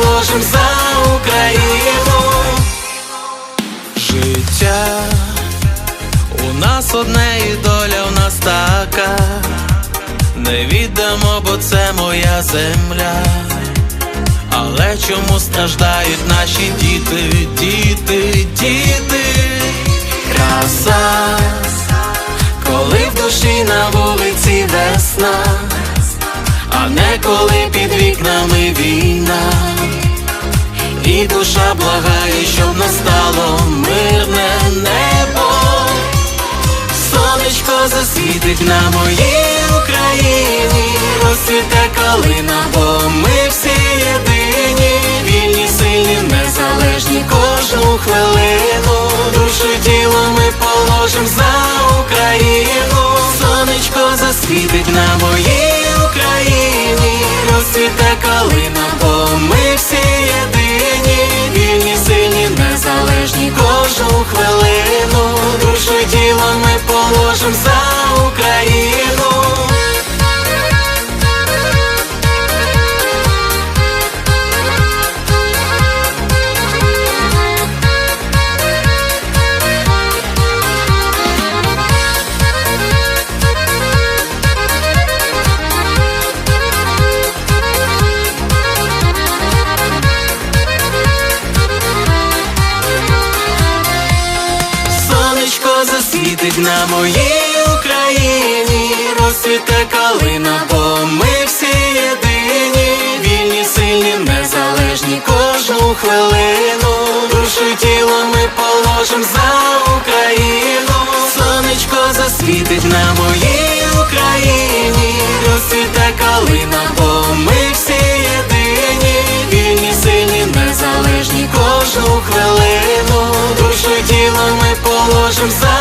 положим за Україну. Життя у нас одне і доля у нас така. Не віддамо, бо це моя земля. Але чому страждають наші діти, діти, діти? Краса, коли в душі на вулиці весна, а не коли під вікнами війна. Душа благає, щоб настало мирне небо. Сонечко засвітить на моїй Україні, розцвіте калина, бо ми всі єдині, вільні, сильні, незалежні кожну хвилину. Душу тіло ми положим за Україну. Сонечко засвітить на моїй Україні, розцвіте калина, бо ми тіло ми положим за Засвітить на моїй Україні, розцвіте калина, бо ми всі єдині, вільні, сильні, незалежні кожну хвилину. Душу тіло ми 좀 써.